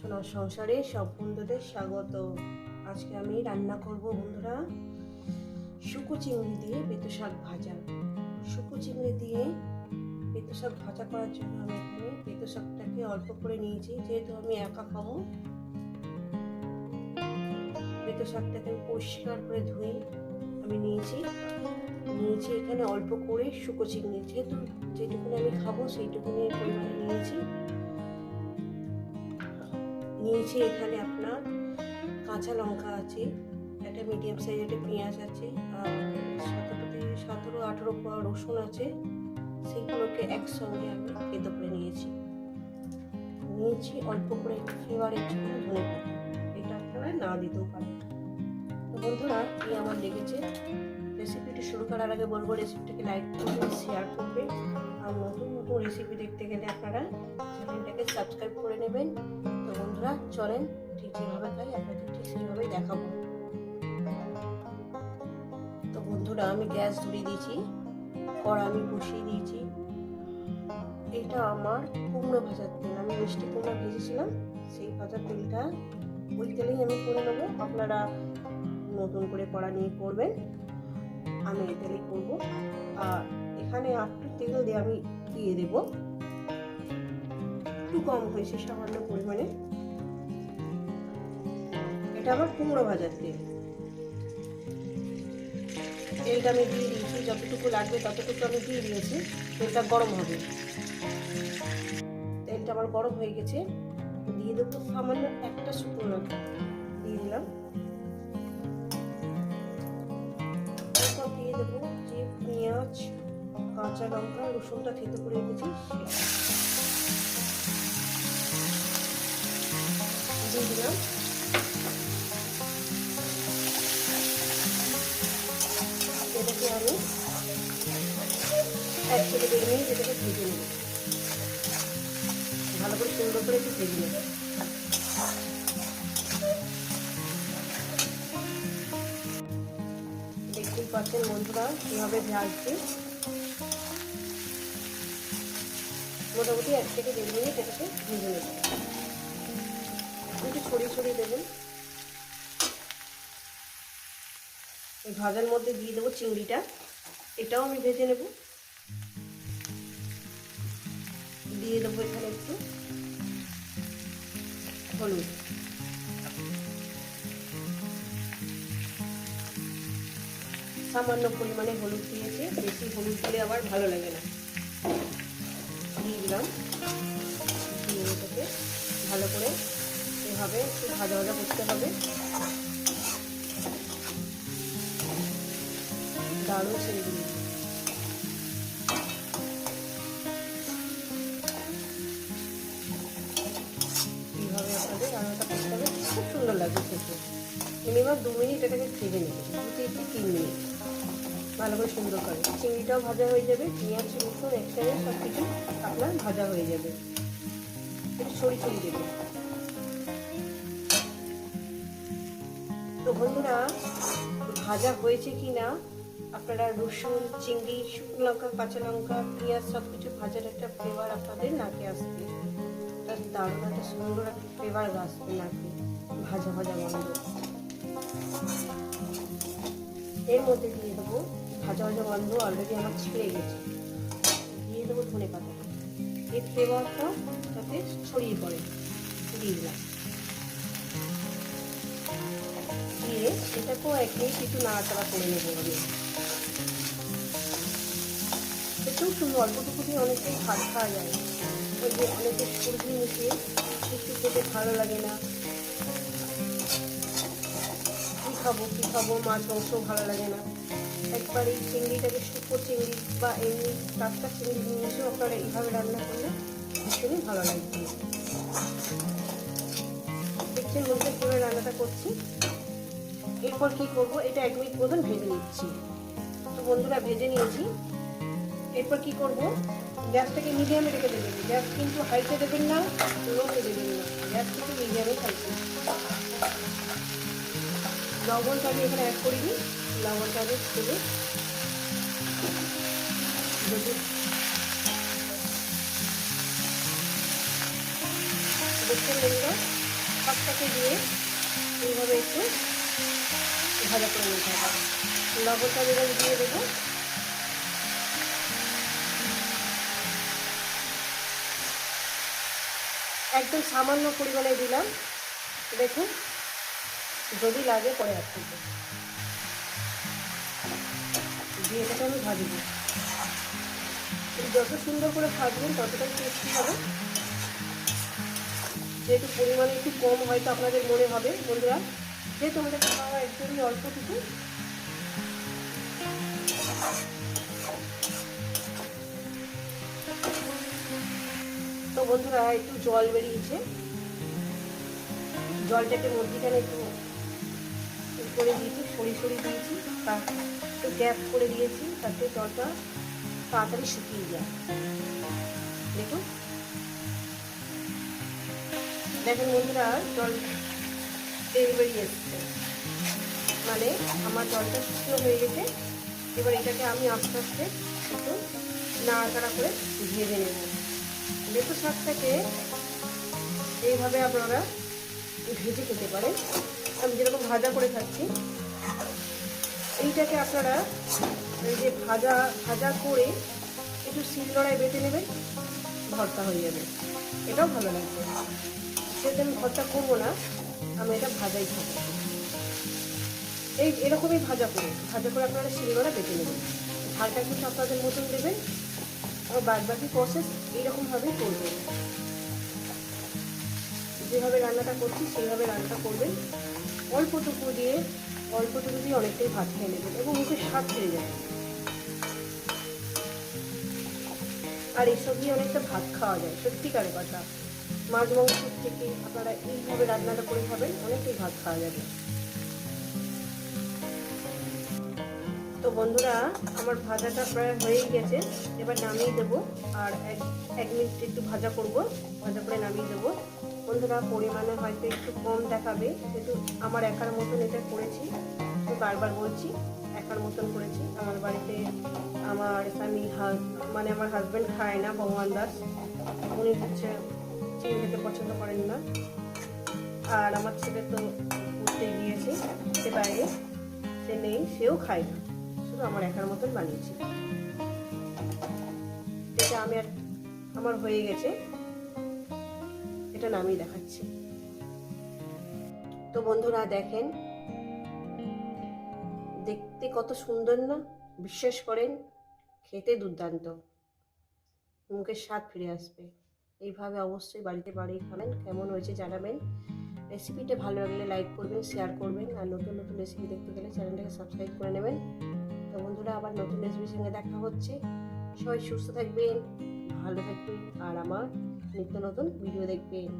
সোনার সংসারে সব বন্ধুদের স্বাগত। আজকে আমি রান্না করব বন্ধুরা শুকো চিংড়ি দিয়ে বেতো শাক ভাজা। শুকো চিংড়ি দিয়ে বেতো শাক ভাজা করার জন্য আমি এখানে বেতো শাকটাকে অল্প করে নিয়েছি, যেহেতু আমি একা খাব। বেতো শাকটাকে পরিষ্কার করে ধুয়ে আমি নিয়েছি। নিয়েছি এখানে অল্প করে শুকো চিংড়ি, যেহেতু যেটুকুনি আমি খাব সেইটুকুনি পরিমাণে নিয়েছি। নিয়েছি এখানে আপনার কাঁচা লঙ্কা আছে, একটা মিডিয়াম সাইজ একটা পেঁয়াজ আছে, আর সতেরো থেকে সতেরো, আঠেরো কোয়া রসুন আছে, সেগুলোকে একসঙ্গে আমি পেতো করে নিয়েছি। নিয়েছি অল্প করে একটু ফ্লেভারের জন্য ধনে পাতা। এটা আপনারা না দিতেও পারেন। তো বন্ধুরা এই আমার লেগেছে? রেসিপিটি শুরু করার আগে বলব রেসিপিটাকে লাইক করবেন শেয়ার করবে আর নতুন নতুন রেসিপি দেখতে গেলে আপনারা চ্যানেলটাকে সাবস্ক্রাইব করে নেবেন। তো বন্ধুরা, চলেন ঠিক যেভাবে খাই আপনাদের ঠিক সেইভাবেই দেখাবো। তো বন্ধুরা, আমি গ্যাস ধরিয়ে দিয়েছি, কড়া আমি বসিয়ে দিয়েছি। এটা আমার কুমড়ো ভাজার তেল। আমি মিষ্টি কুমড়ো ভেজেছিলাম, সেই ভাজার তেলটা ওই তেলেই আমি করে নেব। আপনারা নতুন করে কড়া নিয়ে করবেন, আমি এই তেলেই করব। আর এখানে একটু তেল দিয়ে আমি দিয়ে দেবো। একটু কম হয়েছে, সামান্য পরিমাণে। এটা আমার কুমড়ো ভাজার তেল। তেলটা আমি দিয়ে দিয়েছি, যতটুকু লাগবে ততটুকু আমি দিয়ে দিয়েছি, তেলটা গরম হবে। তেলটা আমার গরম হয়ে গেছে। দিয়ে দেবো সামান্য একটা শুকনো দিয়ে দিলাম। কাঁচা লঙ্কা রসুনটা থেতো করে রেখেছি। দিয়ে এটাকে আমি এক থেকে দেড় মিনিট এটাকে ভেজে নেব। ভালো করে সুন্দর করে একটু ভেজে নেব। দেখতেই পাচ্ছেন বন্ধুরা, কীভাবে ভাজছে মোটামুটি এক থেকে দেড় মিনিট এটাকে ভেজে নেব। একটু ছড়িয়ে ছড়িয়ে দেবেন। এই ভাজার মধ্যে দিয়ে দেবো চিংড়িটা। এটাও আমি ভেজে নেব। দিয়ে দেবো এখানে একটু হলুদ। সামান্য পরিমাণে হলুদ দিয়েছে। বেশি হলুদ দিলে আবার ভালো লাগে না। দিলাম। ভালো করে এভাবে একটু ভাজা ভাজা করতে হবে। দারুণ আপনাদের রান্নাটা করতে খুব সুন্দর লাগবে খেতে। মিনিমাম দু মিনিট এটাকে ভেজে নেবে দু থেকে তিন মিনিট। ভালো করে সুন্দর করে। চিংড়িটাও ভাজা হয়ে যাবে, পেঁয়াজ, রসুন, একসাথে সব কিছু আপনার ভাজা হয়ে যাবে। একটু ছড়ি ছড়ি দেবে। তো বন্ধুরা, ভাজা হয়েছে কি না আপনারা রসুন, চিংড়ি, শুকনো লঙ্কা, কাঁচা লঙ্কা, পেঁয়াজ সব কিছু ভাজার একটা ফ্লেভার আপনাদের নাকে আসবে। তার দারুণ একটা সুন্দর একটা ফ্লেভার আসবে নাকে, ভাজা ভাজা গন্ধ। এর মধ্যে দিয়ে দেবো ভাজা ভাজা গন্ধ অলরেডি আমার ছিঁড়ে গেছে। দিয়ে দেবো ধনে পাতা। এই ফ্লেভারটা যাতে ছড়িয়ে পড়ে। দিয়ে দিলাম। দিয়ে এটাকেও এক মিনিট একটু নাড়াচাড়া করে নেব আমি। এটাও শুধু অল্পটুকু দিয়ে অনেকটাই ভাত খাওয়া যায়। ওই যে অনেকে সবজি মিশিয়ে একটু খেতে ভালো লাগে না। কী খাব কী খাব, মাছ, মাংস ভালো লাগে না। একবার এই চিংড়িটাকে শুকো চিংড়ি বা এমনি টাটকা চিংড়ি নিয়েছেও আপনারা এইভাবে রান্না করলে ভীষণই ভালো লাগবে। দেখছেন বলতে কীভাবে রান্নাটা করছি। এরপর কি করব? এটা এক মিনিট মতন ভেজে নিচ্ছি। তো বন্ধুরা, ভেজে নিয়েছি। এরপর কি করব? গ্যাসটাকে মিডিয়ামে রেখে দেবেন। গ্যাস কিন্তু হাইতে দেবেন না, লোতে দেবেন না। গ্যাস কিন্তু মিডিয়ামে থাকবে লবণটা আমি এখানে অ্যাড করিনি। আমি দেবো যদি দেখছেন বন্ধুরা দিয়ে এইভাবে একটু ভাজা করে নিতে হবে। লবণটা বেরোন দিয়ে দেবো। একদম সামান্য পরিমাণে দিলাম। দেখুন, যদি লাগে পরে করব দিয়ে এটাকে আমি ভাজবো যত সুন্দর করে ভাজবেন ততটাই টেস্টি হবে। যেহেতু পরিমাণে একটু কম হয়তো আপনাদের মনে হবে, বন্ধুরা। যেহেতু আমাদের খাওয়া একদমই অল্পটুকু তো বন্ধুরা, একটু জল বেরিয়েছে। জলটাকে মধ্যিখানে একটু করে দিয়েছি সরি সরি দিয়েছি। তা একটু গ্যাপ করে দিয়েছি, তাতে জলটা তাড়াতাড়ি শুকিয়ে যায়। দেখুন। দেখেন বন্ধুরা, জল তেল বেরিয়ে এসছে। মানে আমার জলটা শুকনো হয়ে গেছে। এবার এটাকে আমি আস্তে আস্তে একটু নাড়াচাড়া করে ভেজে নেব। লেবু শাকটাকে এইভাবে আপনারা ভেজে খেতে পারেন। আমি যেরকম ভাজা করে খাচ্ছি এইটাকে আপনারা এই যে ভাজা ভাজা করে একটু শিলনোড়ায় বেটে নেবেন, ভর্তা হয়ে যাবে। এটাও ভালো লাগবে। সেহেতু আমি ভর্তা করব না, আমি এটা ভাজাই খাব। এই এরকমই ভাজা করে ভাজা করে আপনারা শিলনোড়া বেটে নেবেন। ঝালটা কিন্তু আপনাদের মতন দেবেন আর বাদ বাকি প্রসেস এইরকমভাবেই করবেন। যেভাবে রান্নাটা করছি, সেইভাবে রান্নাটা করবেন। অল্পটুকু দিয়ে অল্পটুকু দিয়ে অনেকটাই ভাত খেয়ে নেবেন এবং মুখে স্বাদ ছেড়ে যাবে আর এসব দিয়ে অনেকটা ভাত খাওয়া যায় সত্যিকারের কথা। মাছ মাংস থেকে আপনারা এইভাবে রান্নাটা করে খাবেন, অনেকটাই ভাত খাওয়া যাবে। তো বন্ধুরা, আমার ভাজাটা প্রায় হয়েই গেছে। এবার নামিয়ে দেবো, আর এক এক মিনিট একটু ভাজা করব। ভাজা করে নামিয়ে দেবো। বন্ধুরা পরিমাণে হয়তো একটু কম দেখাবে যেহেতু আমার একার মতন এটা করেছি। তো বারবার বলছি, একার মতন করেছি। আমার বাড়িতে আমার স্বামী মানে আমার হাজব্যান্ড খায় না, ভগবান দাস। উনি হচ্ছে চিনি খেতে পছন্দ করেন না। আর আমার ছেলে তো ঘুরতে গিয়েছে, সে বাইরে, সে নেই, সেও খায় না। শুধু আমার একার মতন বানিয়েছি। এটা আমি আর, আমার হয়ে গেছে। এটা নামিয়ে দেখাচ্ছি। তো বন্ধুরা দেখেন, দেখতে কত সুন্দর না? বিশ্বাস করেন, খেতে দুর্দান্ত। মুখের স্বাদ ফিরে আসবে। এইভাবে অবশ্যই বাড়িতে বাড়িয়ে খাবেন, কেমন হয়েছে জানাবেন। রেসিপিটা ভালো লাগলে লাইক করবেন শেয়ার করবেন, আর নতুন নতুন রেসিপি দেখতে গেলে চ্যানেলটাকে সাবস্ক্রাইব করে নেবেন। তো বন্ধুরা, আবার নতুন রেসিপির সঙ্গে দেখা হচ্ছে। সবাই সুস্থ থাকবেন, ভালো থাকবেন, আর আমার নিত্য নতুন ভিডিও দেখবেন।